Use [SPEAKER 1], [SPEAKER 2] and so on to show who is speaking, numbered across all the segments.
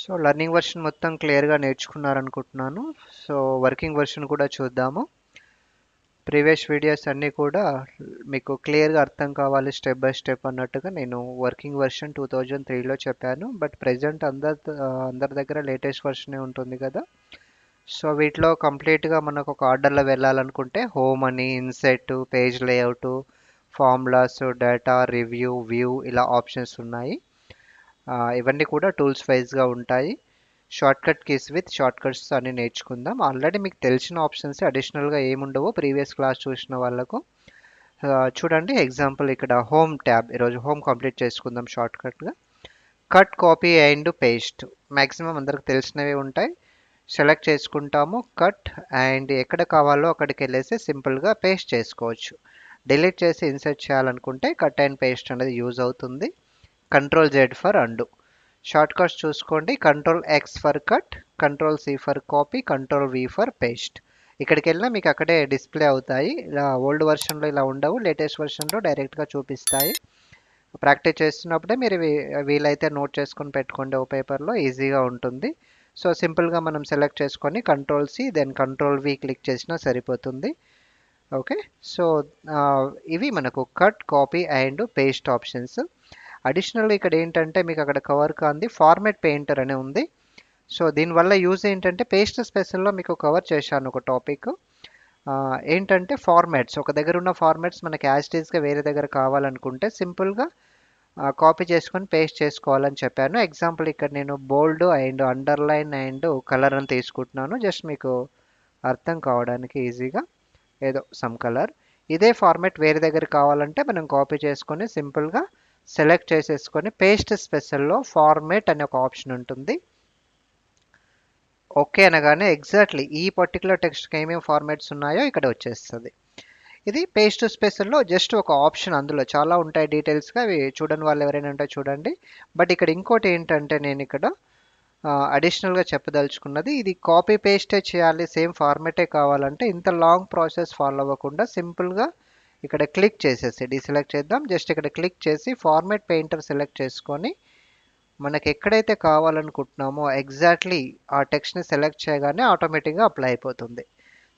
[SPEAKER 1] So learning version మొత్తం క్లియర్గా నేర్చుకున్నారనుకుంటున్నాను. So working version కూడా చూద్దాము. ప్రీవియస్ వీడియోస్ అన్నీ కూడా మీకు క్లియర్గా అర్థం కావాలి స్టెప్ బై స్టెప్ అన్నట్టుగా నేను వర్కింగ్ వర్షన్ టూ థౌజండ్ త్రీలో చెప్పాను. బట్ ప్రజెంట్ అందరి అందరి దగ్గర లేటెస్ట్ వర్షనే ఉంటుంది కదా. సో వీటిలో కంప్లీట్గా మనకు ఒక ఆర్డర్లో వెళ్ళాలనుకుంటే హోమ్ అని insert page layout formulas data review view ఇలా ఆప్షన్స్ ఉన్నాయి. ఇవన్నీ కూడా టూల్స్ వైజ్గా ఉంటాయి. షార్ట్కట్ కీస్ విత్ షార్ట్కట్స్ అన్ని నేర్చుకుందాం. ఆల్రెడీ మీకు తెలిసిన ఆప్షన్స్ అడిషనల్గా ఏముండవో ప్రీవియస్ క్లాస్ చూసిన వాళ్ళకు. చూడండి ఎగ్జాంపుల్ ఇక్కడ హోమ్ ట్యాబ్ ఈరోజు హోమ్ కంప్లీట్ చేసుకుందాం షార్ట్కట్గా cut copy and paste maximum అందరికి తెలిసినవి ఉంటాయి. సెలెక్ట్ చేసుకుంటాము. కట్ అండ్ ఎక్కడ కావాలో అక్కడికి వెళ్ళేసి సింపుల్గా పేస్ట్ చేసుకోవచ్చు. డిలీట్ చేసి ఇన్సర్ట్ చేయాలనుకుంటే కట్ అండ్ పేస్ట్ అనేది యూజ్ అవుతుంది. Control Z for and shortcuts చూసుకోండి. Control X for cut control C for copy control V for paste ఇక్కడికి వెళ్ళినా మీకు అక్కడే డిస్ప్లే అవుతాయి. ఇలా ఓల్డ్ వర్షన్లో ఇలా ఉండవు. లేటెస్ట్ వర్షన్లో డైరెక్ట్గా చూపిస్తాయి. ప్రాక్టీస్ చేస్తున్నప్పుడే మీరు వీలైతే నోట్ చేసుకొని పెట్టుకోండి. ఓ పేపర్లో ఈజీగా ఉంటుంది. సో సింపుల్గా మనం సెలెక్ట్ చేసుకొని control C then control V click చేసినా సరిపోతుంది. ఓకే సో ఇవి మనకు cut copy and paste options అడిషనల్గా ఇక్కడ ఏంటంటే మీకు అక్కడ కవర్ కాంది ఫార్మెట్ పెయింటర్ అని ఉంది. సో దీనివల్ల యూజ్ ఏంటంటే పేస్ట్ స్పెషల్లో మీకు కవర్ చేశాను ఒక టాపిక్ ఏంటంటే ఫార్మాట్స్ ఒక దగ్గర ఉన్న ఫార్మాట్స్ మనకి యాజ్టీస్గా వేరే దగ్గర కావాలనుకుంటే సింపుల్గా కాపీ చేసుకొని పేస్ట్ చేసుకోవాలని చెప్పాను. ఎగ్జాంపుల్ ఇక్కడ నేను bold and underline and colour అని తీసుకుంటున్నాను. జస్ట్ మీకు అర్థం కావడానికి ఈజీగా ఏదో సమ్ కలర్ ఇదే ఫార్మాట్ వేరే దగ్గర కావాలంటే మనం కాపీ చేసుకొని సింపుల్గా సెలెక్ట్ చేసేసుకొని పేస్ట్ స్పెషల్లో ఫార్మేట్ అనే ఒక ఆప్షన్ ఉంటుంది. ఓకే అనగానే ఎగ్జాక్ట్లీ ఈ పర్టికులర్ టెక్స్ట్కి ఏమేమి ఫార్మాట్స్ ఉన్నాయో ఇక్కడ వచ్చేస్తుంది. ఇది పేస్ట్ స్పెషల్లో జస్ట్ ఒక ఆప్షన్ అందులో. చాలా ఉంటాయి డీటెయిల్స్గా అవి చూడని వాళ్ళు ఎవరైనా ఉంటే చూడండి. బట్ ఇక్కడ ఇంకోటి ఏంటంటే నేను ఇక్కడ అడిషనల్గా చెప్పదలుచుకున్నది ఇది కాపీ పేస్టే చేయాలి సేమ్ ఫార్మేటే కావాలంటే ఇంత లాంగ్ ప్రాసెస్ ఫాలో అవ్వకుండా సింపుల్గా ఇక్కడ క్లిక్ చేసేసి డిసెలెక్ట్ చేద్దాం. జస్ట్ ఇక్కడ క్లిక్ చేసి ఫార్మేట్ పెయింటర్ సెలెక్ట్ చేసుకొని మనకి ఎక్కడైతే కావాలనుకుంటున్నామో ఎగ్జాక్ట్లీ ఆ టెక్స్ట్ని సెలెక్ట్ చేయగానే ఆటోమేటిక్గా అప్లై అయిపోతుంది.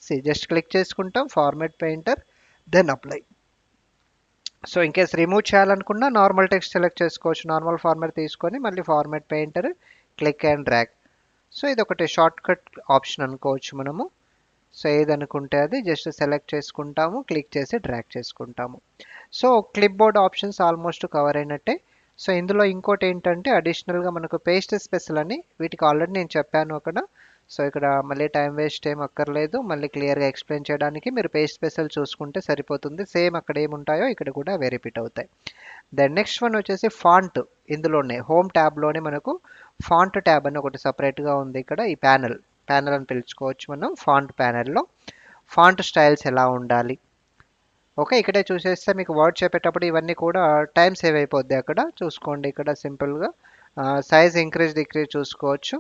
[SPEAKER 1] సి జస్ట్ క్లిక్ చేసుకుంటాం. Format painter then apply so in case remove చేయాలనుకున్నా నార్మల్ టెక్స్ట్ సెలెక్ట్ చేసుకోవచ్చు. నార్మల్ ఫార్మేట్ తీసుకొని మళ్ళీ format painter click and drag so ఇది ఒకటి షార్ట్ కట్ ఆప్షన్ అనుకోవచ్చు మనము. సో ఏదనుకుంటే అది జస్ట్ సెలెక్ట్ చేసుకుంటాము క్లిక్ చేసి డ్రాక్ చేసుకుంటాము. So clipboard options almost cover అయినట్టే. సో ఇందులో ఇంకోటి ఏంటంటే అడిషనల్గా మనకు పేస్ట్ స్పెషల్ అని వీటికి ఆల్రెడీ నేను చెప్పాను అక్కడ. సో ఇక్కడ మళ్ళీ టైం వేస్ట్ ఏం అక్కర్లేదు. మళ్ళీ క్లియర్గా ఎక్స్ప్లెయిన్ చేయడానికి మీరు పేస్ట్ స్పెషల్ చూసుకుంటే సరిపోతుంది. సేమ్ అక్కడ ఏముంటాయో ఇక్కడ కూడా అవే రిపీట్ అవుతాయి. దెన్ నెక్స్ట్ వన్ వచ్చేసి ఫాంట్ ఇందులోనే హోమ్ ట్యాబ్లోనే మనకు ఫాంట్ ట్యాబ్ అని ఒకటి సపరేట్గా ఉంది ఇక్కడ ఈ ప్యానల్. ప్యానెల్ అని పిలుచుకోవచ్చు మనం ఫాంట్ ప్యానెల్లో. ఫాంట్ స్టైల్స్ ఎలా ఉండాలి? ఓకే ఇక్కడే చూసేస్తే మీకు వర్డ్ చెప్పేటప్పుడు ఇవన్నీ కూడా టైం సేవ్ అయిపోద్ది అక్కడ. చూసుకోండి ఇక్కడ సింపుల్గా. సైజ్ ఇంక్రీజ్ డిక్రీజ్ చూసుకోవచ్చు.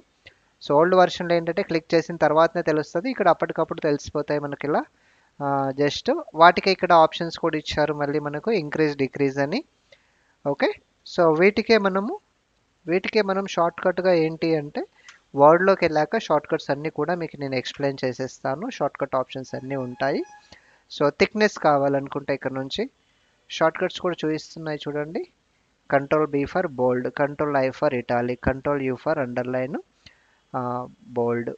[SPEAKER 1] సో ఓల్డ్ వర్షన్లో ఏంటంటే క్లిక్ చేసిన తర్వాతనే తెలుస్తుంది. ఇక్కడ అప్పటికప్పుడు తెలిసిపోతాయి మనకి ఇలా. జస్ట్ వాటికి ఇక్కడ ఆప్షన్స్ కూడా ఇచ్చారు మళ్ళీ మనకు ఇంక్రీజ్ డిక్రీజ్ అని. ఓకే సో వీటికే మనము వీటికే మనం షార్ట్కట్గా ఏంటి అంటే వర్డ్లోకి వెళ్ళాక షార్ట్ కట్స్ అన్నీ కూడా మీకు నేను ఎక్స్ప్లెయిన్ చేసేస్తాను. షార్ట్ కట్ ఆప్షన్స్ అన్నీ ఉంటాయి. సో థిక్నెస్ కావాలనుకుంటే ఇక్కడ నుంచి షార్ట్ కట్స్ కూడా చూపిస్తున్నాయి చూడండి. Control B for bold control I for italic control U for underline bold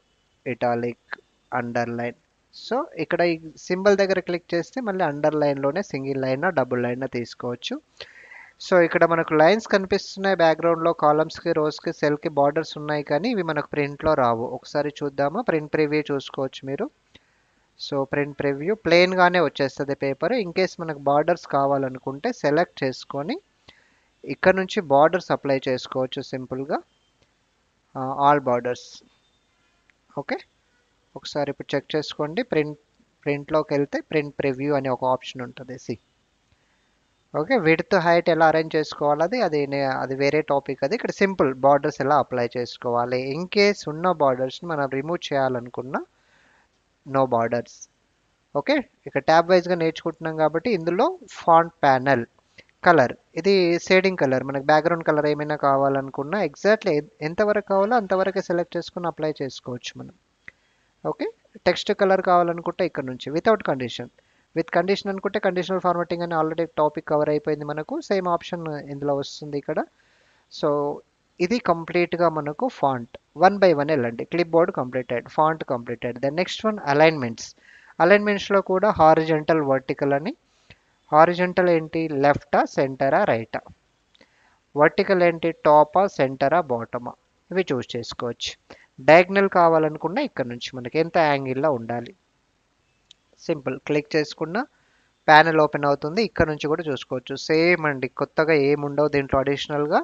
[SPEAKER 1] italic underline so ఇక్కడ ఈ సింబల్ దగ్గర క్లిక్ చేస్తే మళ్ళీ అండర్లైన్లోనే సింగిల్ లైన్ డబుల్ లైన్ తీసుకోవచ్చు. సో ఇక్కడ మనకు లైన్స్ కనిపిస్తున్నాయి బ్యాక్గ్రౌండ్లో కాలమ్స్కి రోస్కి సెల్కి బార్డర్స్ ఉన్నాయి కానీ ఇవి మనకు ప్రింట్లో రావు. ఒకసారి చూద్దామా. ప్రింట్ ప్రివ్యూ చూసుకోవచ్చు మీరు. సో ప్రింట్ ప్రివ్యూ ప్లెయిన్గానే వచ్చేస్తుంది పేపర్ ఇన్ కేస్ మనకు బార్డర్స్ కావాలనుకుంటే సెలెక్ట్ చేసుకొని ఇక్కడ నుంచి బార్డర్స్ అప్లై చేసుకోవచ్చు సింపుల్గా ఆల్ బార్డర్స్ ఓకే ఒకసారి ఇప్పుడు చెక్ చేసుకోండి. ప్రింట్ ప్రింట్లోకి వెళ్తే ప్రింట్ ప్రివ్యూ అనే ఒక ఆప్షన్ ఉంటుంది. సి ఓకే విడ్త్ హైట్ ఎలా అరేంజ్ చేసుకోవాలి? అది అది అది వేరే టాపిక్ అది. ఇక్కడ సింపుల్ బార్డర్స్ ఎలా అప్లై చేసుకోవాలి? ఇన్ కేస్ ఉన్న బార్డర్స్ని మనం రిమూవ్ చేయాలనుకున్న నో బార్డర్స్ ఓకే ఇక ట్యాబ్ వైజ్గా నేర్చుకుంటున్నాం కాబట్టి ఇందులో ఫాంట్ ప్యానల్ కలర్ ఇది షేడింగ్ కలర్ మనకి బ్యాక్గ్రౌండ్ కలర్ ఏమైనా కావాలనుకున్నా ఎగ్జాక్ట్లీ ఎంతవరకు కావాలో అంతవరకు సెలెక్ట్ చేసుకుని అప్లై చేసుకోవచ్చు మనం. ఓకే టెక్స్ట్ కలర్ కావాలనుకుంటే ఇక్కడ నుంచి వితౌట్ కండిషన్ విత్ కండిషన్ అనుకుంటే కండిషనల్ ఫార్మాటింగ్ అని ఆల్రెడీ టాపిక్ కవర్ అయిపోయింది మనకు. సేమ్ ఆప్షన్ ఇందులో వస్తుంది ఇక్కడ. సో ఇది కంప్లీట్గా మనకు ఫాంట్ వన్ బై వన్ వెళ్ళండి. Clipboard completed font completed then next one alignments అలైన్మెంట్స్లో కూడా హారిజెంటల్ వర్టికల్ అని. హారిజెంటల్ ఏంటి? లెఫ్టా సెంటరా రైటా వర్టికల్ ఏంటి? టాపా సెంటరా బాటమా ఇవి చూస్ చేసుకోవచ్చు. డయాగ్నల్ కావాలనుకున్నా ఇక్కడ నుంచి మనకి ఎంత యాంగిల్లో ఉండాలి? సింపుల్. క్లిక్ చేసుకున్న ప్యానెల్ ఓపెన్ అవుతుంది. ఇక్కడ నుంచి కూడా చూసుకోవచ్చు. సేమ్ అండి. కొత్తగా ఏముండవు. దీంట్లో అడిషనల్గా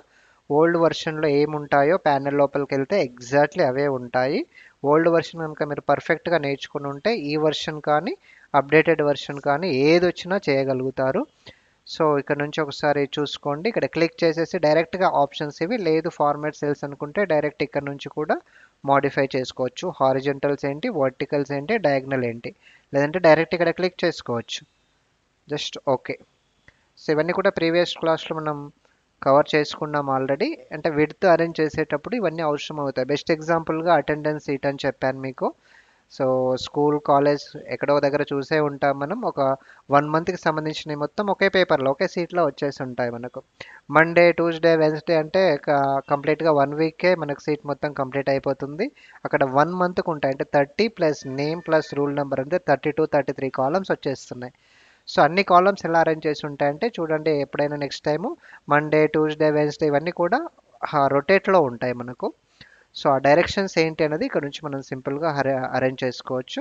[SPEAKER 1] ఓల్డ్ వర్షన్లో ఏముంటాయో ప్యానెల్ లోపలికి వెళ్తే ఎగ్జాక్ట్లీ అవే ఉంటాయి. ఓల్డ్ వర్షన్ కనుక మీరు పర్ఫెక్ట్గా నేర్చుకుని ఉంటే ఈ వర్షన్ కానీ అప్డేటెడ్ వర్షన్ కానీ ఏది వచ్చినా చేయగలుగుతారు. సో ఇక్కడ నుంచి ఒకసారి చూసుకోండి. ఇక్కడ క్లిక్ చేసేసి డైరెక్ట్గా ఆప్షన్స్ ఇవి. లేదు ఫార్మాట్ సెల్స్ అనుకుంటే డైరెక్ట్ ఇక్కడ నుంచి కూడా మాడిఫై చేసుకోవచ్చు. హారిజెంటల్స్ ఏంటి? వర్టికల్స్ ఏంటి? డయాగ్నల్ ఏంటి? లేదంటే డైరెక్ట్ ఇక్కడ క్లిక్ చేసుకోవచ్చు. జస్ట్ ఓకే సో ఇవన్నీ కూడా ప్రీవియస్ క్లాస్లో మనం కవర్ చేసుకున్నాం ఆల్రెడీ అంటే విడ్త్ అరేంజ్ చేసేటప్పుడు ఇవన్నీ అవసరం అవుతాయి బెస్ట్ ఎగ్జాంపుల్గా అటెండెన్స్ సీట్ అని చెప్పాను మీకు. సో స్కూల్ కాలేజ్ ఎక్కడో దగ్గర చూసే ఉంటాం మనం. ఒక వన్ మంత్కి సంబంధించినవి మొత్తం ఒకే పేపర్లో ఒకే సీట్లో వచ్చేసి ఉంటాయి మనకు. మండే ట్యూస్డే వెన్స్డే అంటే కంప్లీట్గా వన్ వీకే మనకు సీట్ మొత్తం కంప్లీట్ అయిపోతుంది. అక్కడ వన్ మంత్కి ఉంటాయి. అంటే thirty plus name plus rule number అంటే thirty two thirty three columns వచ్చేస్తున్నాయి. సో అన్ని కాలమ్స్ ఎలా అరేంజ్ చేసి ఉంటాయంటే చూడండి ఎప్పుడైనా next time Monday Tuesday Wednesday ఇవన్నీ కూడా రొటేట్లో ఉంటాయి మనకు. సో ఆ డైరెక్షన్స్ ఏంటి అనేది ఇక్కడ నుంచి మనం సింపుల్గా అరేంజ్ చేసుకోవచ్చు.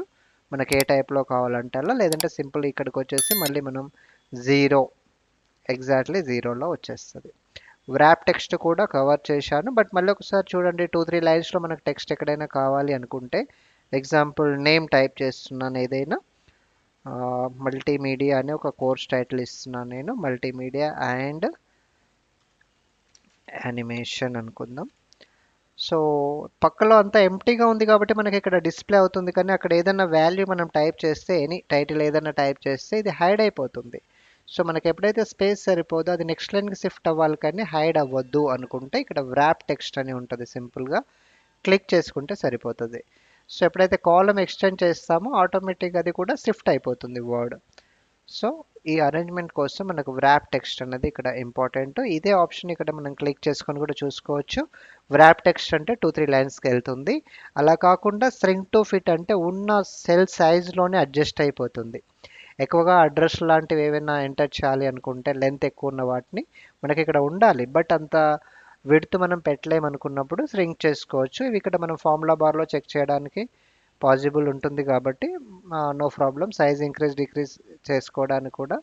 [SPEAKER 1] మనకి ఏ టైప్లో కావాలంటే అలా లేదంటే సింపుల్ ఇక్కడికి వచ్చేసి మళ్ళీ మనం జీరో ఎగ్జాక్ట్లీ జీరోలో వచ్చేస్తుంది. వ్రాప్ టెక్స్ట్ కూడా కవర్ చేశాను బట్ మళ్ళీ ఒకసారి చూడండి టూ త్రీ లైన్స్లో మనకు టెక్స్ట్ ఎక్కడైనా కావాలి అనుకుంటే ఎగ్జాంపుల్ నేమ్ టైప్ చేస్తున్నాను ఏదైనా. మల్టీమీడియా అనే ఒక కోర్స్ టైటిల్ ఇస్తున్నాను నేను మల్టీమీడియా అండ్ యానిమేషన్ అనుకుందాం. సో పక్కలో అంతా ఎంటీగా ఉంది కాబట్టి మనకి ఇక్కడ డిస్ప్లే అవుతుంది. కానీ అక్కడ ఏదైనా వాల్యూ మనం టైప్ చేస్తే ఎనీ టైటిల్ ఏదైనా టైప్ చేస్తే ఇది హైడ్ అయిపోతుంది. సో మనకి ఎప్పుడైతే స్పేస్ సరిపోదో అది నెక్స్ట్ లైన్కి షిఫ్ట్ అవ్వాలి కానీ హైడ్ అవ్వద్దు అనుకుంటే ఇక్కడ వ్రాప్ టెక్స్ట్ అని ఉంటుంది సింపుల్గా క్లిక్ చేసుకుంటే సరిపోతుంది. సో ఎప్పుడైతే కాలం ఎక్స్టెండ్ చేస్తామో ఆటోమేటిక్ అది కూడా షిఫ్ట్ అయిపోతుంది వర్డ్ సో ఈ అరేంజ్మెంట్ కోసం మనకు వ్రాప్ టెక్స్ట్ అనేది ఇక్కడ ఇంపార్టెంట్ ఇదే ఆప్షన్ ఇక్కడ మనం క్లిక్ చేసుకొని కూడా చూసుకోవచ్చు. వ్రాప్ టెక్స్ట్ అంటే టూ త్రీ లైన్స్కి వెళ్తుంది. అలా కాకుండా స్ట్రింగ్ టు ఫిట్ అంటే ఉన్న సెల్ సైజ్లోనే అడ్జస్ట్ అయిపోతుంది. ఎక్కువగా అడ్రస్ లాంటివి ఏమైనా ఎంటర్ చేయాలి అనుకుంటే లెంత్ ఎక్కువ ఉన్న వాటిని మనకి ఇక్కడ ఉండాలి. బట్ అంత విడ్త్ మనం పెట్టలేమనుకున్నప్పుడు స్ట్రింగ్ చేసుకోవచ్చు. ఇవి ఇక్కడ మనం ఫార్ములా బార్లో చెక్ చేయడానికి పాజిబుల్ ఉంటుంది కాబట్టి no problem. Size increase decrease చేసుకోవడానికి కూడా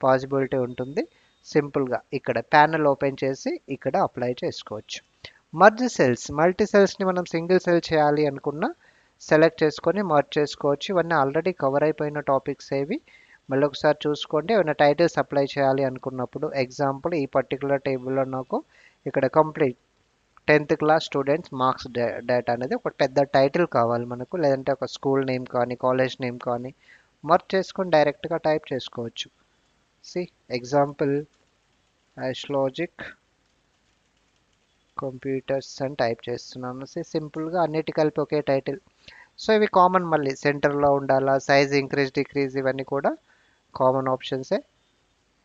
[SPEAKER 1] పాజిబిలిటీ ఉంటుంది. సింపుల్గా ఇక్కడ ప్యానల్ ఓపెన్ చేసి ఇక్కడ అప్లై చేసుకోవచ్చు. మర్జ్ సెల్స్ మల్టీ సెల్స్ని మనం సింగిల్ సెల్ చేయాలి అనుకున్న సెలెక్ట్ చేసుకొని మర్జ్ చేసుకోవచ్చు. ఇవన్నీ ఆల్రెడీ కవర్ అయిపోయిన టాపిక్స్ ఏవి. మళ్ళీ ఒకసారి చూసుకోండి. ఏమైనా టైటిల్స్ అప్లై చేయాలి అనుకున్నప్పుడు ఎగ్జాంపుల్ ఈ పర్టికులర్ టేబుల్లో నాకు ఇక్కడ complete tenth class students marks data అనేది ఒక పెద్ద టైటిల్ కావాలి మనకు. లేదంటే ఒక స్కూల్ నేమ్ కానీ కాలేజ్ నేమ్ కానీ మర్చ్ చేసుకొని డైరెక్ట్గా టైప్ చేసుకోవచ్చు. సి ఎగ్జాంపుల్ లాజిక్ కంప్యూటర్స్ అని టైప్ చేస్తున్నాను. సి సింపుల్గా అన్నిటి కలిపి ఒకే టైటిల్. సో ఇవి కామన్ మళ్ళీ. సెంటర్లో ఉండాలా సైజ్ ఇంక్రీజ్ డిక్రీజ్ ఇవన్నీ కూడా కామన్ ఆప్షన్సే.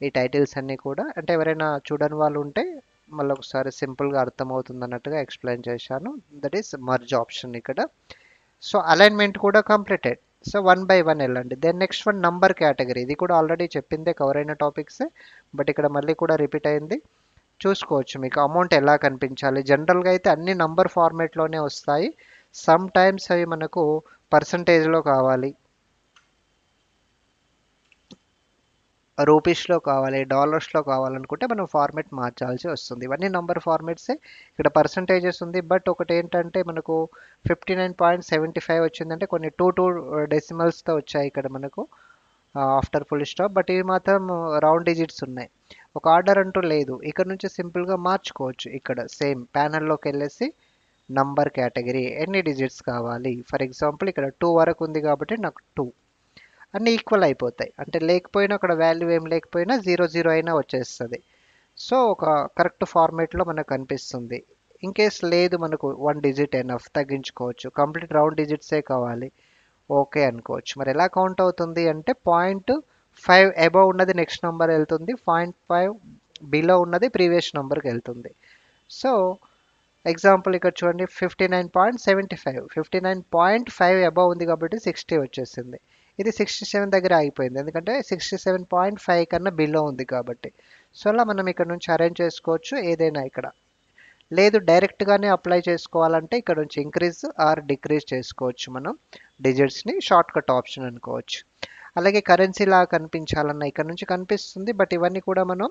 [SPEAKER 1] ఈ టైటిల్స్ అన్నీ కూడా. అంటే ఎవరైనా చూడని వాళ్ళు ఉంటే మళ్ళీ ఒకసారి సింపుల్గా అర్థమవుతుంది అన్నట్టుగా ఎక్స్ప్లెయిన్ చేశాను. దట్ ఈస్ మర్జ్ ఆప్షన్ ఇక్కడ. సో అలైన్మెంట్ కూడా completed so one by one వెళ్ళండి. Then next one number category ఇది కూడా ఆల్రెడీ చెప్పిందే కవర్ అయిన టాపిక్సే బట్ ఇక్కడ మళ్ళీ కూడా రిపీట్ అయింది. చూసుకోవచ్చు మీకు అమౌంట్ ఎలా కనిపించాలి. జనరల్గా అయితే అన్ని నంబర్ ఫార్మేట్లోనే వస్తాయి. సమ్ టైమ్స్ అవి మనకు పర్సంటేజ్లో కావాలి. రూపీస్లో కావాలి డాలర్స్లో కావాలనుకుంటే మనం ఫార్మేట్ మార్చాల్సి వస్తుంది. ఇవన్నీ నంబర్ ఫార్మేట్సే. ఇక్కడ పర్సంటేజెస్ ఉంది బట్ ఒకటి ఏంటంటే మనకు fifty nine point seventy five వచ్చిందంటే కొన్ని టూ టూ డెసిమల్స్తో వచ్చాయి ఇక్కడ మనకు ఆఫ్టర్ ఫుల్ స్టాప్. బట్ ఇవి మాత్రం రౌండ్ డిజిట్స్ ఉన్నాయి. ఒక ఆర్డర్ అంటూ లేదు. ఇక్కడ నుంచి సింపుల్గా మార్చుకోవచ్చు ఇక్కడ సేమ్ ప్యానల్లోకి వెళ్ళేసి నంబర్ కేటగిరీ ఎన్ని డిజిట్స్ కావాలి. ఫర్ ఎగ్జాంపుల్ ఇక్కడ టూ వరకు ఉంది కాబట్టి నాకు టూ. అన్నీ ఈక్వల్ అయిపోతాయి. అంటే లేకపోయినా అక్కడ వాల్యూ ఏం లేకపోయినా జీరో జీరో అయినా వచ్చేస్తుంది. సో ఒక కరెక్ట్ ఫార్మేట్లో మనకు కనిపిస్తుంది. ఇన్ కేస్ లేదు మనకు వన్ డిజిట్ ఎనఫ్ తగ్గించుకోవచ్చు. కంప్లీట్ రౌండ్ డిజిట్సే కావాలి? ఓకే అనుకోవచ్చు. మరి ఎలా కౌంట్ అవుతుంది అంటే పాయింట్ ఫైవ్ అబవ్ ఉన్నది నెక్స్ట్ నెంబర్ వెళ్తుంది. పాయింట్ ఫైవ్ బిలో ఉన్నది ప్రీవియస్ నెంబర్కి వెళ్తుంది. సో ఎగ్జాంపుల్ ఇక్కడ చూడండి. Fifty nine point seventy five fifty nine point five above ఉంది కాబట్టి సిక్స్టీ వచ్చేసింది. ఇది సిక్స్టీ సెవెన్ దగ్గర ఆగిపోయింది. ఎందుకంటే సిక్స్టీ సెవెన్ పాయింట్ ఫైవ్ కన్నా బిలో ఉంది కాబట్టి. సో అలా మనం ఇక్కడ నుంచి అరేంజ్ చేసుకోవచ్చు ఏదైనా ఇక్కడ. లేదు డైరెక్ట్గానే అప్లై చేసుకోవాలంటే ఇక్కడ నుంచి ఇంక్రీజ్ ఆర్ డిక్రీజ్ చేసుకోవచ్చు మనం. డిజిట్స్ని షార్ట్ కట్ ఆప్షన్ అనుకోవచ్చు. అలాగే కరెన్సీ లా కనిపించాలన్న ఇక్కడ నుంచి కనిపిస్తుంది. బట్ ఇవన్నీ కూడా మనం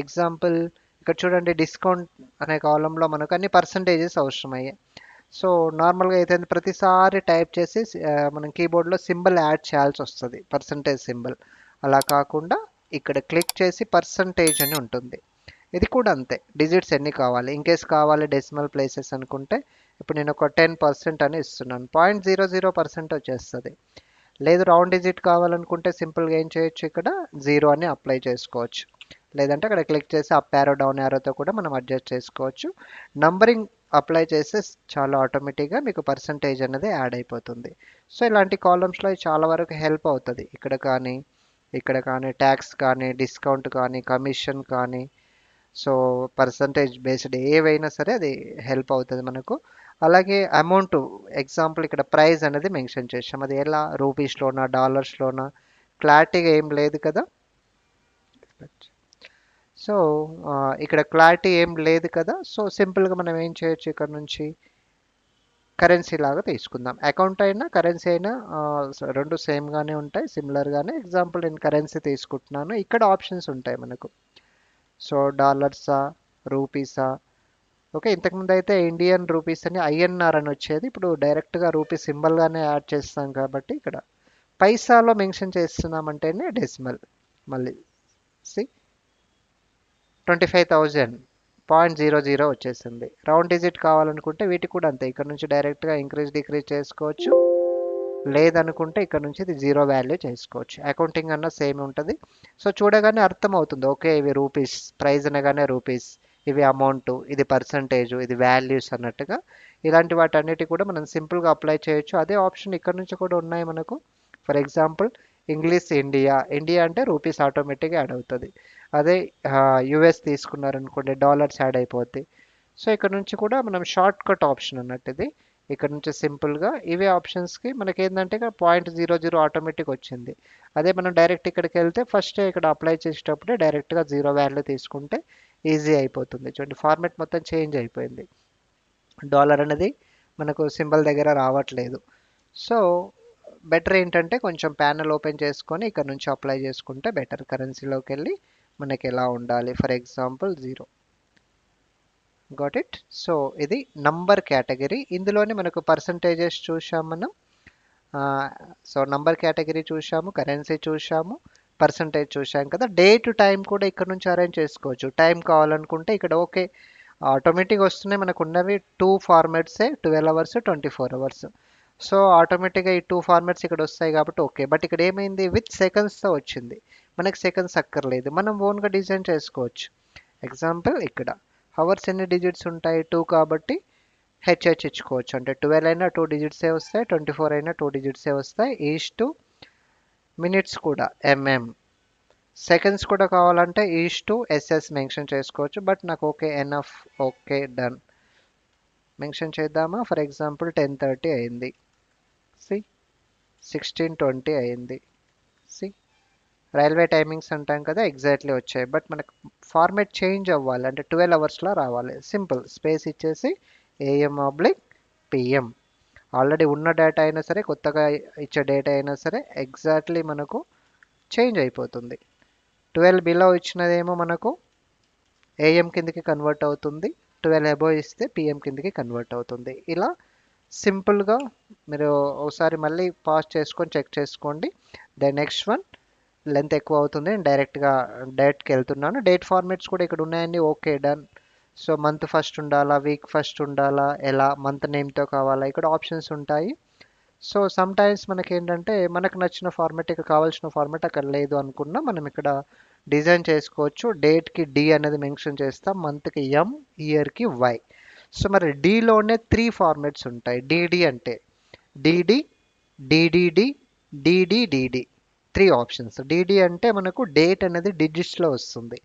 [SPEAKER 1] ఎగ్జాంపుల్ ఇక్కడ చూడండి డిస్కౌంట్ అనే కాలంలో మనకు అన్ని పర్సంటేజెస్ అవసరమయ్యాయి. సో నార్మల్గా అయితే ప్రతిసారి టైప్ చేసి మనం కీబోర్డ్లో సింబల్ యాడ్ చేయాల్సి వస్తుంది పర్సంటేజ్ సింబల్. అలా కాకుండా ఇక్కడ క్లిక్ చేసి పర్సంటేజ్ అని ఉంటుంది. ఇది కూడా అంతే డిజిట్స్ ఎన్ని కావాలి ఇన్కేస్ కావాలి డెసిమల్ ప్లేసెస్ అనుకుంటే ఇప్పుడు నేను ఒక టెన్ పర్సెంట్ అని ఇస్తున్నాను పాయింట్ జీరో జీరో పర్సెంట్ వచ్చేస్తుంది. లేదు రౌండ్ డిజిట్ కావాలనుకుంటే సింపుల్గా ఏం చేయొచ్చు ఇక్కడ జీరో అని అప్లై చేసుకోవచ్చు. లేదంటే అక్కడ క్లిక్ చేసి అప్ యారో డౌన్ యారోతో కూడా మనం అడ్జస్ట్ చేసుకోవచ్చు. నంబరింగ్ అప్లై చేస్తే చాలా ఆటోమేటిక్గా మీకు పర్సంటేజ్ అనేది యాడ్ అయిపోతుంది. సో ఇలాంటి కాలమ్స్లో చాలా వరకు హెల్ప్ అవుతుంది. ఇక్కడ కానీ ఇక్కడ కానీ ట్యాక్స్ కానీ డిస్కౌంట్ కానీ కమిషన్ కానీ. సో పర్సంటేజ్ బేస్డ్ ఏవైనా సరే అది హెల్ప్ అవుతుంది మనకు. అలాగే అమౌంట్ ఎగ్జాంపుల్ ఇక్కడ ప్రైస్ అనేది మెన్షన్ చేసాం అది ఎలా? రూపీస్లోనా డాలర్స్లోనా క్లారిటీగా ఏం లేదు కదా? సో ఇక్కడ క్లారిటీ ఏం లేదు కదా. సో సింపుల్గా మనం ఏం చేయొచ్చు ఇక్కడ నుంచి? కరెన్సీ లాగా తీసుకుందాం. అకౌంట్ అయినా కరెన్సీ అయినా రెండు సేమ్గానే ఉంటాయి సిమిలర్గానే ఎగ్జాంపుల్ నేను కరెన్సీ తీసుకుంటున్నాను. ఇక్కడ ఆప్షన్స్ ఉంటాయి మనకు. సో డాలర్సా రూపీసా? ఓకే ఇంతకుముందు అయితే ఇండియన్ రూపీస్ అని ఐఎన్ఆర్ అని వచ్చేది. ఇప్పుడు డైరెక్ట్గా రూపీ సింబల్గానే యాడ్ చేస్తాం కాబట్టి ఇక్కడ. పైసాలో మెన్షన్ చేస్తున్నామంటేనే డెసిమల్. మళ్ళీ see? Twenty five thousand point zero zero వచ్చేసింది. రౌండ్ డిజిట్ కావాలనుకుంటే వీటికి కూడా అంతే. ఇక్కడ నుంచి డైరెక్ట్గా ఇంక్రీజ్ డిక్రీజ్ చేసుకోవచ్చు. లేదనుకుంటే ఇక్కడ నుంచి ఇది జీరో వాల్యూ చేసుకోవచ్చు. అకౌంటింగ్ అన్న సేమ్ ఉంటుంది. సో చూడగానే అర్థం అవుతుంది ఓకే ఇవి రూపీస్ ప్రైజ్ అనగానే రూపీస్ ఇవి అమౌంట్ ఇది పర్సంటేజ్ ఇది వాల్యూస్ అన్నట్టుగా. ఇలాంటి వాటన్నిటి కూడా మనం సింపుల్గా అప్లై చేయొచ్చు. అదే ఆప్షన్ ఇక్కడ నుంచి కూడా ఉన్నాయి మనకు. For example English India India అంటే రూపీస్ ఆటోమేటిక్గా యాడ్ అవుతుంది. అదే యుఎస్ తీసుకున్నారనుకోండి డాలర్స్ యాడ్ అయిపోద్ది. సో ఇక్కడ నుంచి కూడా మనం షార్ట్ కట్ ఆప్షన్ అన్నట్టు ఇది ఇక్కడ నుంచి సింపుల్గా ఇవే ఆప్షన్స్కి మనకి ఏంటంటే పాయింట్ జీరో జీరో ఆటోమేటిక్ వచ్చింది. అదే మనం డైరెక్ట్ ఇక్కడికి వెళ్తే ఫస్ట్ ఇక్కడ అప్లై చేసేటప్పుడే డైరెక్ట్గా జీరో వాల్యూ తీసుకుంటే ఈజీ అయిపోతుంది. చూడండి ఫార్మెట్ మొత్తం చేంజ్ అయిపోయింది. డాలర్ అనేది మనకు సింబల్ దగ్గర రావట్లేదు. సో బెటర్ ఏంటంటే కొంచెం ప్యానల్ ఓపెన్ చేసుకొని ఇక్కడ నుంచి అప్లై చేసుకుంటే బెటర్ కరెన్సీలోకి వెళ్ళి మనకి ఎలా ఉండాలి? For example zero. Got it so ఇది నంబర్ కేటగిరీ ఇందులోనే మనకు పర్సంటేజెస్ చూసాం మనం. సో నంబర్ కేటగిరీ చూసాము కరెన్సీ చూసాము పర్సంటేజ్ చూసాం కదా. డే టు టైం కూడా ఇక్కడ నుంచి అరేంజ్ చేసుకోవచ్చు. టైం కావాలనుకుంటే ఇక్కడ ఓకే ఆటోమేటిక్ వస్తున్నాయి మనకు ఉన్నవి two ఫార్మాట్సే twelve hours twenty four hours so ఆటోమేటిక్గా ఈ టూ ఫార్మాట్స్ ఇక్కడ వస్తాయి కాబట్టి ఓకే బట్ ఇక్కడ ఏమైంది? విత్ సెకండ్స్తో వచ్చింది. మనకి సెకండ్స్ అక్కర్లేదు మనం ఓన్గా డిజైన్ చేసుకోవచ్చు. ఎగ్జాంపుల్ ఇక్కడ. హవర్స్ ఎన్ని డిజిట్స్ ఉంటాయి? టూ కాబట్టి హెచ్హెచ్ ఇచ్చుకోవచ్చు. అంటే ట్వెల్వ్ అయినా టూ డిజిట్సే వస్తాయి? ట్వంటీ ఫోర్ అయినా టూ డిజిట్సే వస్తాయి? ఈజ్ టు మినిట్స్ కూడా ఎంఎం సెకండ్స్ కూడా కావాలంటే is to S S mention చేసుకోవచ్చు. బట్ నాకు okay enough okay done mention చేద్దామా? ఫర్ ఎగ్జాంపుల్ టెన్ థర్టీ అయింది. సి సిక్స్టీన్ ట్వంటీ అయింది. సి రైల్వే టైమింగ్స్ అంటాం కదా ఎగ్జాక్ట్లీ వచ్చాయి. బట్ మనకు ఫార్మేట్ చేంజ్ అవ్వాలి. అంటే ట్వెల్వ్ అవర్స్లో రావాలి. సింపుల్. స్పేస్ ఇచ్చేసి ఏఎం ఆబ్లిక్ పిఎం ఆల్రెడీ ఉన్న డేటా అయినా సరే కొత్తగా ఇచ్చే డేటా అయినా సరే ఎగ్జాక్ట్లీ మనకు చేంజ్ అయిపోతుంది. ట్వెల్వ్ బిలో ఇచ్చినదేమో మనకు ఏఎం కిందకి కన్వర్ట్ అవుతుంది. ట్వెల్వ్ అబో ఇస్తే పిఎం కిందకి కన్వర్ట్ అవుతుంది. ఇలా సింపుల్గా మీరు ఒకసారి మళ్ళీ పాస్ చేసుకొని చెక్ చేసుకోండి. ద నెక్స్ట్ వన్ లెంత్ ఎక్కువ అవుతుంది. నేను డైరెక్ట్గా డేట్కి వెళ్తున్నాను. డేట్ ఫార్మేట్స్ కూడా ఇక్కడ ఉన్నాయండి. Okay done. So month first ఉండాలా? వీక్ ఫస్ట్ ఉండాలా? ఎలా? మంత్ నేమ్తో కావాలా? ఇక్కడ ఆప్షన్స్ ఉంటాయి. సో సమ్ టైమ్స్ మనకి ఏంటంటే మనకు నచ్చిన ఫార్మాట్ ఇక్కడ కావాల్సిన ఫార్మేట్ అక్కడ లేదు అనుకున్నా మనం ఇక్కడ డిజైన్ చేసుకోవచ్చు. డేట్కి డి అనేది మెన్షన్ చేస్తాం. మంత్కి ఎం ఇయర్కి వై. సో మరి డిలోనే త్రీ ఫార్మేట్స్ ఉంటాయి. డిడి అంటే D D D D D D D D D three options. D D అంటే మనకు డేట్ అనేది డిజిట్స్లో వస్తుంది.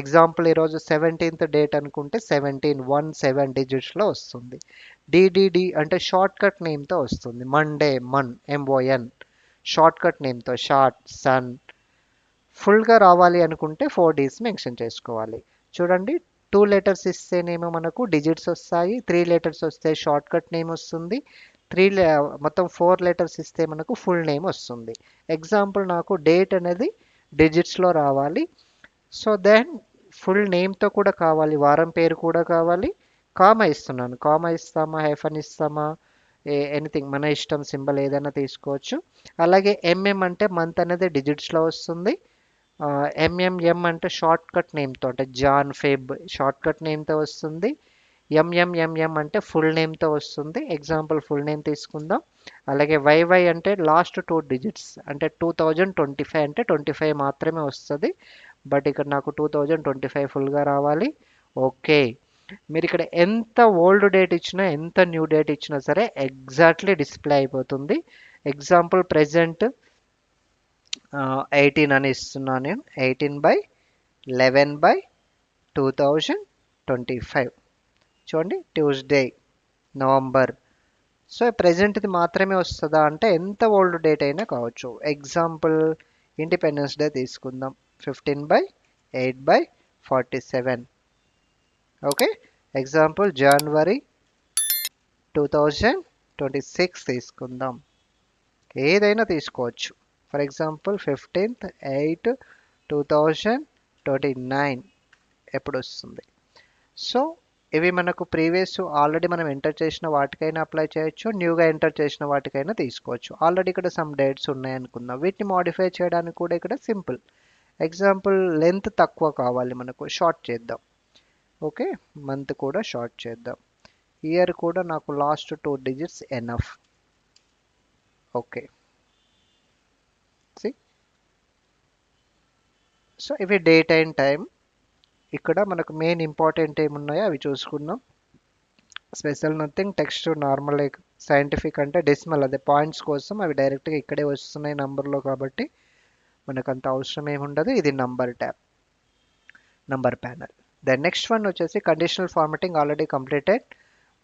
[SPEAKER 1] ఎగ్జాంపుల్ ఈరోజు సెవెంటీన్త్ డేట్ అనుకుంటే సెవెంటీన్ వన్ సెవెన్ డిజిట్స్లో వస్తుంది. డిడిడి అంటే షార్ట్ కట్ నేమ్తో వస్తుంది. Monday Mon M O N shortcut నేమ్తో short sun ఫుల్గా రావాలి అనుకుంటే ఫోర్ డీస్ మెన్షన్ చేసుకోవాలి. చూడండి టూ లెటర్స్ ఇస్తేనేమో మనకు డిజిట్స్ వస్తాయి త్రీ లెటర్స్ వస్తే షార్ట్ కట్ నేమ్ వస్తుంది త్రీ మొత్తం ఫోర్ లెటర్స్ ఇస్తే మనకు ఫుల్ నేమ్ వస్తుంది. ఎగ్జాంపుల్ నాకు డేట్ అనేది డిజిట్స్లో రావాలి. సో దెన్ ఫుల్ నేమ్తో కూడా కావాలి వారం పేరు కూడా కావాలి. కామా ఇస్తున్నాను. కామా ఇస్తామా హైఫన్ ఇస్తామా ఎనీథింగ్ మన ఇష్టం సింబల్ ఏదైనా తీసుకోవచ్చు. అలాగే ఎంఎం అంటే మంత్ అనేది డిజిట్స్లో వస్తుంది. ఎంఎంఎం అంటే షార్ట్ కట్ నేమ్తో అంటే జాన్ ఫెబ్ షార్ట్ కట్ నేమ్తో వస్తుంది. ఎంఎంఎంఎం అంటే ఫుల్ నేమ్తో వస్తుంది. ఎగ్జాంపుల్ ఫుల్ నేమ్ తీసుకుందాం. అలాగే వైవై అంటే లాస్ట్ టూ డిజిట్స్ అంటే టూ థౌజండ్ ట్వంటీ ఫైవ్ అంటే ట్వంటీ ఫైవ్ మాత్రమే వస్తుంది. బట్ ఇక్కడ నాకు టూ థౌజండ్ ట్వంటీ ఫైవ్ ఫుల్గా రావాలి. ఓకే. మీరు ఇక్కడ ఎంత ఓల్డ్ డేట్ ఇచ్చినా ఎంత న్యూ డేట్ ఇచ్చినా సరే ఎగ్జాక్ట్లీ డిస్ప్లే అయిపోతుంది. ఎగ్జాంపుల్ ప్రజెంట్ ఎయిటీన్ అని ఇస్తున్నాను నేను. Eighteen by eleven by two thousand twenty five చూడండి ట్యూస్డే నవంబర్ సో ప్రజెంట్ది మాత్రమే వస్తుందా అంటే ఎంత ఓల్డ్ డేట్ అయినా కావచ్చు. ఎగ్జాంపుల్ ఇండిపెండెన్స్ డే తీసుకుందాం. Fifteen by eight by forty seven okay example January two thousand twenty six తీసుకుందాం. ఏదైనా తీసుకోవచ్చు. For example fifteenth eight two thousand twenty nine ఎప్పుడు వస్తుంది సో ఇవి మనకు ప్రీవియస్ ఆల్రెడీ మనం ఎంటర్ చేసిన వాటికైనా అప్లై చేయొచ్చు న్యూగా ఎంటర్ చేసిన వాటికైనా తీసుకోవచ్చు. ఆల్రెడీ ఇక్కడ సమ్ డేట్స్ ఉన్నాయనుకుందాం వీటిని మాడిఫై చేయడానికి కూడా ఇక్కడ సింపుల్ ఎగ్జాంపుల్ లెంత్ తక్కువ కావాలి మనకు. షార్ట్ చేద్దాం. ఓకే మంత్ కూడా షార్ట్ చేద్దాం. ఇయర్ కూడా నాకు last two digits enough okay so ఇవి డేట్ అండ్ టైం ఇక్కడ మనకు మెయిన్ ఇంపార్టెంట్ ఏమున్నాయో అవి చూసుకుందాం. Special nothing text normal scientific అంటే డెసిమల్ అదే పాయింట్స్ కోసం అవి డైరెక్ట్గా ఇక్కడే వస్తున్నాయి నంబర్లో కాబట్టి మనకు అంత అవసరం ఏముండదు ఇది number tab number panel then next one వచ్చేసి కండిషనల్ ఫార్మాటింగ్ ఆల్రెడీ కంప్లీటెడ్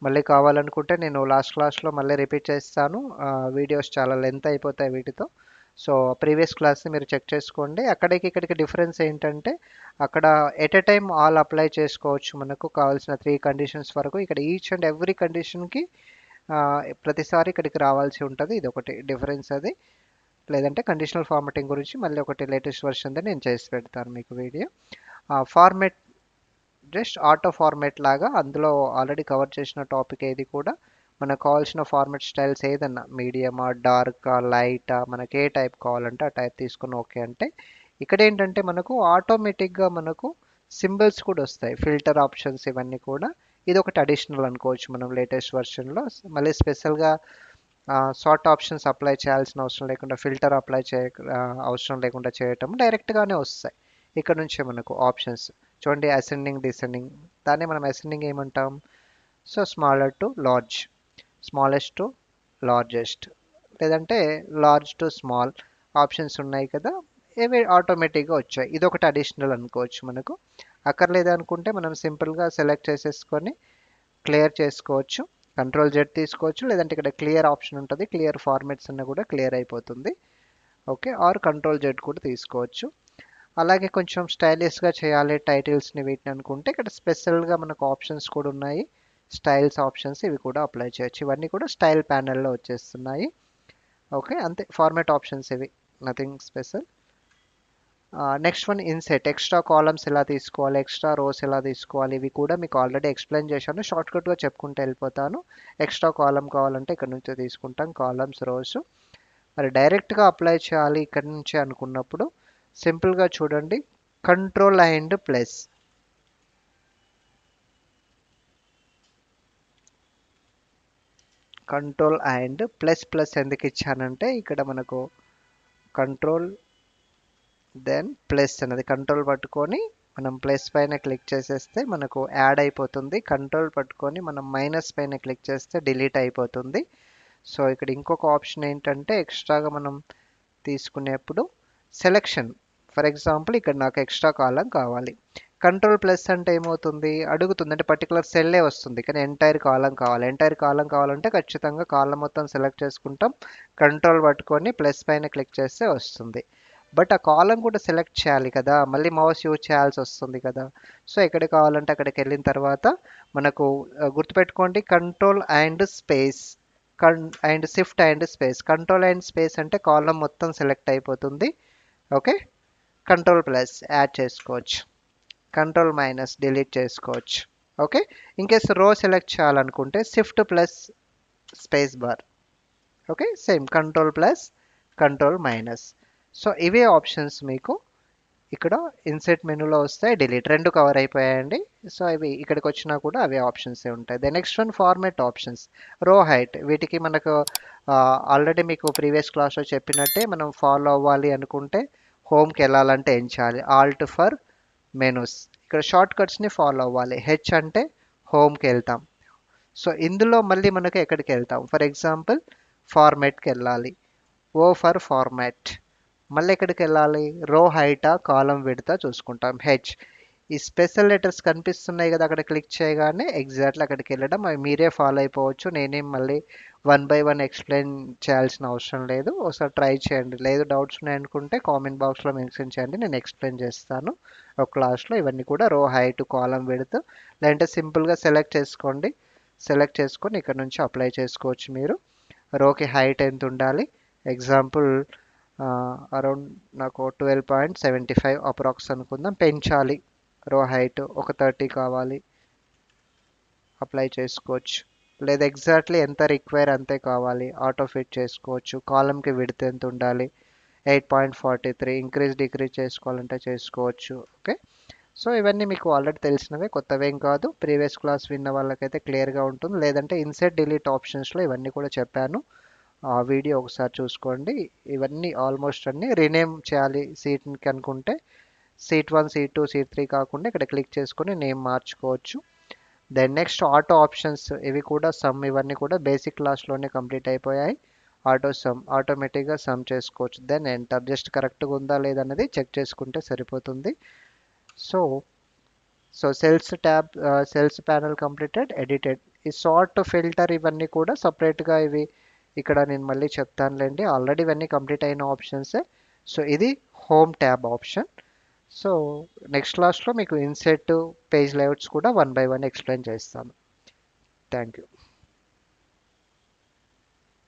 [SPEAKER 1] మళ్ళీ కావాలనుకుంటే నేను లాస్ట్ క్లాస్లో మళ్ళీ రిపీట్ చేస్తాను. వీడియోస్ చాలా లెంత్ అయిపోతాయి వీటితో. సో ప్రీవియస్ క్లాస్ని మీరు చెక్ చేసుకోండి. అక్కడికి ఇక్కడికి డిఫరెన్స్ ఏంటంటే అక్కడ at a time all apply చేసుకోవచ్చు. మనకు కావాల్సిన త్రీ కండిషన్స్ వరకు ఇక్కడ ఈచ్ అండ్ ఎవ్రీ కండిషన్కి ప్రతిసారి ఇక్కడికి రావాల్సి ఉంటుంది. ఇది ఒకటి డిఫరెన్స్ అది. లేదంటే కండిషనల్ ఫార్మాటింగ్ గురించి మళ్ళీ ఒకటి లేటెస్ట్ వర్షన్ది నేను చేసి పెడతాను మీకు video. Format just auto format లాగా అందులో ఆల్రెడీ కవర్ చేసిన టాపిక్ ఏది కూడా మనకు కావాల్సిన ఫార్మేట్ స్టైల్స్ ఏదన్నా మీడియమా డార్కా లైటా మనకి ఏ టైప్ కావాలంటే ఆ టైప్ తీసుకుని ఓకే అంటే ఇక్కడ ఏంటంటే మనకు ఆటోమేటిక్గా మనకు సింబల్స్ కూడా వస్తాయి. ఫిల్టర్ ఆప్షన్స్ ఇవన్నీ కూడా. ఇది ఒకటి అడిషనల్ అనుకోవచ్చు మనం లేటెస్ట్ వర్షన్లో మళ్ళీ స్పెషల్గా షార్ట్ ఆప్షన్స్ అప్లై చేయాల్సిన అవసరం లేకుండా ఫిల్టర్ అప్లై చేయ అవసరం లేకుండా చేయటం డైరెక్ట్గానే వస్తాయి. ఇక్కడ నుంచే మనకు ఆప్షన్స్ చూడండి అసెండింగ్ డిసెండింగ్ దాన్ని మనం అసెండింగ్ ఏమంటాం? So smaller to large smallest to largest లేదంటే లార్జ్ టు స్మాల్ ఆప్షన్స్ ఉన్నాయి కదా ఇవి ఆటోమేటిక్గా వచ్చాయి. ఇది ఒకటి అడిషనల్ అనుకోవచ్చు మనకు. అక్కర్లేదు అనుకుంటే మనం సింపుల్గా సెలెక్ట్ చేసేసుకొని క్లియర్ చేసుకోవచ్చు. కంట్రోల్ జెడ్ తీసుకోవచ్చు. లేదంటే ఇక్కడ క్లియర్ ఆప్షన్ ఉంటుంది. క్లియర్ ఫార్మాట్స్ అన్న కూడా క్లియర్ అయిపోతుంది. ఓకే? ఆర్ కంట్రోల్ జెడ్ కూడా తీసుకోవచ్చు. అలాగే కొంచెం స్టైలిష్గా చేయాలి టైటిల్స్ని వీటిని అనుకుంటే ఇక్కడ స్పెషల్గా మనకు ఆప్షన్స్ కూడా ఉన్నాయి. స్టైల్స్ ఆప్షన్స్ ఇవి కూడా అప్లై చేయొచ్చు. ఇవన్నీ కూడా స్టైల్ ప్యానెల్లో వచ్చేస్తున్నాయి. ఓకే అంతే. ఫార్మాట్ ఆప్షన్స్ ఇవి. Nothing special next one insert extra columns ఎలా తీసుకోవాలి? ఎక్స్ట్రా రోస్ ఎలా తీసుకోవాలి? ఇవి కూడా మీకు ఆల్రెడీ ఎక్స్ప్లెయిన్ చేశాను. షార్ట్కట్గా చెప్పుకుంటూ వెళ్ళిపోతాను. ఎక్స్ట్రా కాలమ్ కావాలంటే ఇక్కడ నుంచి తీసుకుంటాం. కాలమ్స్ రోస్ మరి డైరెక్ట్గా అప్లై చేయాలి ఇక్కడ నుంచి అనుకున్నప్పుడు సింపుల్గా చూడండి. Control and plus control and plus plus ఎందుకు ఇచ్చానంటే ఇక్కడ మనకు కంట్రోల్ దెన్ ప్లస్ అనేది కంట్రోల్ పట్టుకొని మనం ప్లస్ పైన క్లిక్ చేసేస్తే మనకు యాడ్ అయిపోతుంది. కంట్రోల్ పట్టుకొని మనం మైనస్ పైన క్లిక్ చేస్తే డిలీట్ అయిపోతుంది. సో ఇక్కడ ఇంకొక ఆప్షన్ ఏంటంటే ఎక్స్ట్రాగా మనం తీసుకునేప్పుడు సెలెక్షన్ ఫర్ ఎగ్జాంపుల్ ఇక్కడ నాకు ఎక్స్ట్రా కాలం కావాలి. కంట్రోల్ ప్లస్ అంటే ఏమవుతుంది? అడుగుతుంది. అంటే పర్టికులర్ సెల్లే వస్తుంది. కానీ ఎంటైర్ కాలం కావాలి. ఎంటైర్ కాలం కావాలంటే ఖచ్చితంగా కాలం మొత్తం సెలెక్ట్ చేసుకుంటాం. కంట్రోల్ పట్టుకొని ప్లస్ పైన క్లిక్ చేస్తే వస్తుంది. బట్ ఆ కాలం కూడా సెలెక్ట్ చేయాలి కదా. మళ్ళీ మౌస్ యూజ్ చేయాల్సి వస్తుంది కదా. సో ఎక్కడ కావాలంటే అక్కడికి వెళ్ళిన తర్వాత మనకు గుర్తుపెట్టుకోండి. Control and space con and shift and space control and space అంటే కాలం మొత్తం సెలెక్ట్ అయిపోతుంది. ఓకే కంట్రోల్ ప్లస్ యాడ్ చేసుకోవచ్చు. కంట్రోల్ మైనస్ డిలీట్ చేసుకోవచ్చు. Okay in case row select చేయాలనుకుంటే shift plus space bar okay same control plus control minus so ఇవే options మీకు ఇక్కడ INCET మెనూలో వస్తాయి. డిలీట్ రెండు కవర్ అయిపోయాయండి. సో ఇవి ఇక్కడికి వచ్చినా కూడా అవే ఆప్షన్స్ ఉంటాయి. The next one format options row height వీటికి మనకు ఆల్రెడీ మీకు ప్రీవియస్ క్లాస్లో చెప్పినట్టే మనం ఫాలో అవ్వాలి అనుకుంటే హోమ్కి వెళ్ళాలంటే ఏం చేయాలి? ఆల్ట్ ఫర్ మెనూస్ ఇక్కడ షార్ట్ కట్స్ని ఫాలో అవ్వాలి. హెచ్ అంటే హోమ్కి వెళ్తాం. సో ఇందులో మళ్ళీ మనకు ఎక్కడికి వెళ్తాం? ఫర్ ఎగ్జాంపుల్ ఫార్మాట్కి వెళ్ళాలి. ఓ ఫర్ ఫార్మాట్ మళ్ళీ ఎక్కడికి వెళ్ళాలి? రో హైటా కాలం విడతా చూసుకుంటాం. హెచ్ ఈ స్పెషల్ లెటర్స్ కనిపిస్తున్నాయి కదా అక్కడ క్లిక్ చేయగానే ఎగ్జాక్ట్లీ అక్కడికి వెళ్ళడం అవి మీరే ఫాలో అయిపోవచ్చు. నేనేం మళ్ళీ వన్ బై వన్ ఎక్స్ప్లెయిన్ చేయాల్సిన అవసరం లేదు. ఒకసారి ట్రై చేయండి. లేదు డౌట్స్ ఉన్నాయనుకుంటే కామెంట్ బాక్స్లో మెన్షన్ చేయండి. నేను ఎక్స్ప్లెయిన్ చేస్తాను. ఒక క్లాస్లో ఇవన్నీ కూడా రో హైట్ కాలం పెడుతూ లేదంటే సింపుల్గా సెలెక్ట్ చేసుకోండి. సెలెక్ట్ చేసుకొని ఇక్కడ నుంచి అప్లై చేసుకోవచ్చు మీరు. రోకి హైట్ ఎంత ఉండాలి? ఎగ్జాంపుల్ అరౌండ్ నాకు twelve point seventy five approx అనుకుందాం. పెంచాలి. రో హైట్ ఒక థర్టీ కావాలి. అప్లై చేసుకోవచ్చు. లేదా ఎగ్జాక్ట్లీ ఎంత రిక్వైర్ అంతే కావాలి. ఆటో ఫిట్ చేసుకోవచ్చు కాలంకి విడితే ఎంత ఉండాలి? Eight point forty three increase decrease చేసుకోవాలంటే చేసుకోవచ్చు. ఓకే సో ఇవన్నీ మీకు ఆల్రెడీ తెలిసినవే కొత్తవేం కాదు. ప్రీవియస్ క్లాస్ విన్న వాళ్ళకైతే క్లియర్గా ఉంటుంది. లేదంటే ఇన్సెట్ డిలీట్ ఆప్షన్స్లో ఇవన్నీ కూడా చెప్పాను. ఆ వీడియో ఒకసారి చూసుకోండి. ఇవన్నీ ఆల్మోస్ట్ అన్ని రీనేమ్ చేయాలి సీట్కి అనుకుంటే. Sheet one sheet two sheet three కాకుండా ఇక్కడ క్లిక్ చేసుకొని నేమ్ మార్చుకోవచ్చు. దెన్ నెక్స్ట్ ఆటో ఆప్షన్స్ ఇవి కూడా సమ్ ఇవన్నీ కూడా బేసిక్ క్లాస్లోనే కంప్లీట్ అయిపోయాయి. ఆటో సమ్ ఆటోమేటిక్గా సమ్ చేసుకోవచ్చు. దెన్ ఎంటర్ జస్ట్ కరెక్ట్గా ఉందా లేదన్నది చెక్ చేసుకుంటే సరిపోతుంది. So so cells tab cells panel completed edited ఈ సార్ట్ ఫిల్టర్ ఇవన్నీ కూడా సపరేట్గా ఇవి ఇక్కడ నేను మళ్ళీ చెప్తానులేండి. ఆల్రెడీ ఇవన్నీ కంప్లీట్ అయిన ఆప్షన్సే సో ఇది home tab option so next క్లాస్లో మీకు ఇన్సెట్ పేజ్ లేఅవుట్స్ కూడా వన్ బై వన్ ఎక్స్ప్లెయిన్ చేస్తాను. Thank you